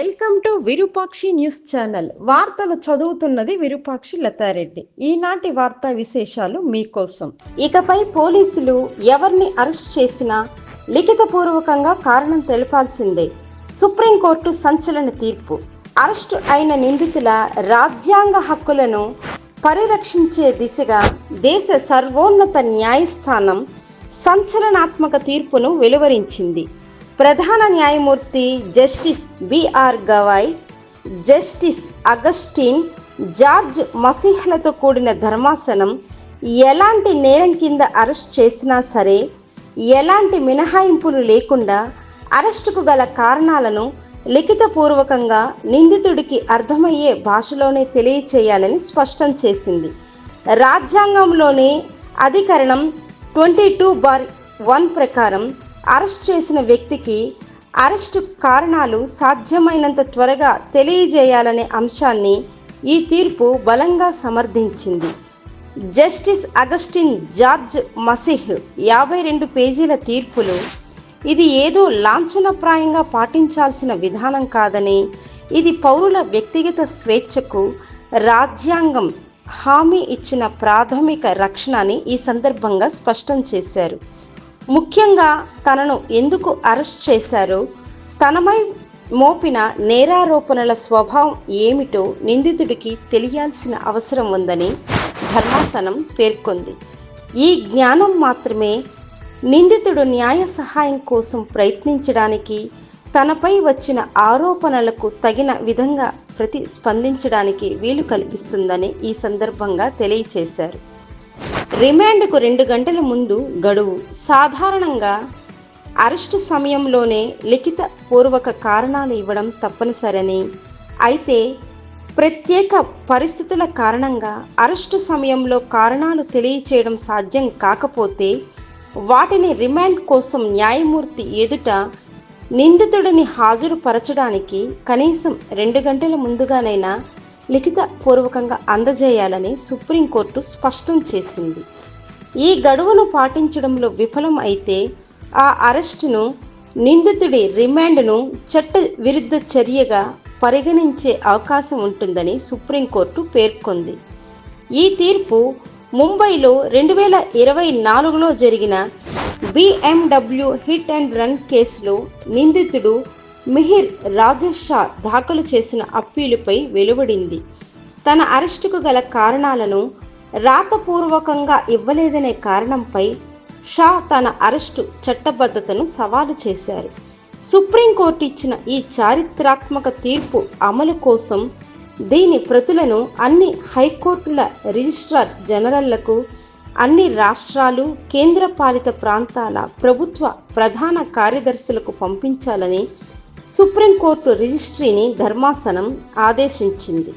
Welcome to Virupakshi news channel. వార్తలు చదువుతున్నది విరూపాక్షి లతారెడ్డి. ఈనాటి వార్తా విశేషాలు మీకోసం. ఇకపై పోలీసులు ఎవరిని అరెస్ట్ చేసినా లిఖితపూర్వకంగా కారణం తెలపాల్సిందే. సుప్రీంకోర్టు సంచలన తీర్పు. అరెస్టు అయిన నిందితుల రాజ్యాంగ హక్కులను పరిరక్షించే దిశగా దేశ సర్వోన్నత న్యాయస్థానం సంచలనాత్మక తీర్పును వెలువరించింది. ప్రధాన న్యాయమూర్తి Justice B R Gavai Justice Augustine George మసీహ్లతో కూడిన ధర్మాసనం ఎలాంటి నేరం కింద అరెస్ట్ చేసినా సరే ఎలాంటి మినహాయింపులు లేకుండా అరెస్టుకు గల కారణాలను లిఖితపూర్వకంగా నిందితుడికి అర్థమయ్యే భాషలోనే తెలియచేయాలని స్పష్టం చేసింది. రాజ్యాంగంలోనే అధికరణం ట్వంటీ టూ బార్ వన్ ప్రకారం అరెస్ట్ చేసిన వ్యక్తికి అరెస్టు కారణాలు సాధ్యమైనంత త్వరగా తెలియజేయాలనే అంశాన్ని ఈ తీర్పు బలంగా సమర్థించింది. జస్టిస్ అగస్టిన్ జార్జ్ మసిహ్ యాభై రెండు పేజీల తీర్పులో ఇది ఏదో లాంఛనప్రాయంగా పాటించాల్సిన విధానం కాదని ఇది పౌరుల వ్యక్తిగత స్వేచ్ఛకు రాజ్యాంగం హామీ ఇచ్చిన ప్రాథమిక రక్షణ అని ఈ సందర్భంగా స్పష్టం చేశారు. ముఖ్యంగా తనను ఎందుకు అరెస్ట్ చేశారో? తనపై మోపిన నేరారోపణల స్వభావం ఏమిటో నిందితుడికి తెలియాల్సిన అవసరం ఉందని ధర్మాసనం పేర్కొంది. ఈ జ్ఞానం మాత్రమే నిందితుడు న్యాయ సహాయం కోసం ప్రయత్నించడానికి తనపై వచ్చిన ఆరోపణలకు తగిన విధంగా ప్రతిస్పందించడానికి వీలు కల్పిస్తుందని ఈ సందర్భంగా తెలియచేశారు. రిమాండ్కు రెండు గంటల ముందు గడువు. సాధారణంగా అరెస్టు సమయంలోనే లిఖిత పూర్వక కారణాలు ఇవ్వడం తప్పనిసరని. అయితే ప్రత్యేక పరిస్థితుల కారణంగా అరెస్టు సమయంలో కారణాలు తెలియచేయడం సాధ్యం కాకపోతే వాటిని రిమాండ్ కోసం న్యాయమూర్తి ఎదుట నిందితుడిని హాజరుపరచడానికి కనీసం రెండు గంటల ముందుగానైనా లిఖిత పూర్వకంగా అందజేయాలని సుప్రీంకోర్టు స్పష్టం చేసింది. ఈ గడువును పాటించడంలో విఫలం అయితే ఆ అరెస్టును నిందితుడి రిమాండ్ను చట్ట విరుద్ధ చర్యగా పరిగణించే అవకాశం ఉంటుందని సుప్రీంకోర్టు పేర్కొంది. ఈ తీర్పు ముంబైలో రెండు వేల ఇరవై నాలుగులో జరిగిన బిఎండబ్ల్యూ హిట్ అండ్ రన్ కేసులో నిందితుడు మిహిర్ రాజేష్ షా దాఖలు చేసిన అప్పీలుపై వెలువడింది. తన అరెస్టుకు గల కారణాలను రాతపూర్వకంగా ఇవ్వలేదనే కారణంపై షా తన అరెస్టు చట్టబద్ధతను సవాలు చేశారు. సుప్రీంకోర్టు ఇచ్చిన ఈ చారిత్రాత్మక తీర్పు అమలు కోసం దీని ప్రతులను అన్ని హైకోర్టుల రిజిస్ట్రార్ జనరల్లకు అన్ని రాష్ట్రాలు కేంద్రపాలిత ప్రాంతాల ప్రభుత్వ ప్రధాన కార్యదర్శులకు పంపించాలని సుప్రీంకోర్టు రిజిస్ట్రీని ధర్మాసనం ఆదేశించింది.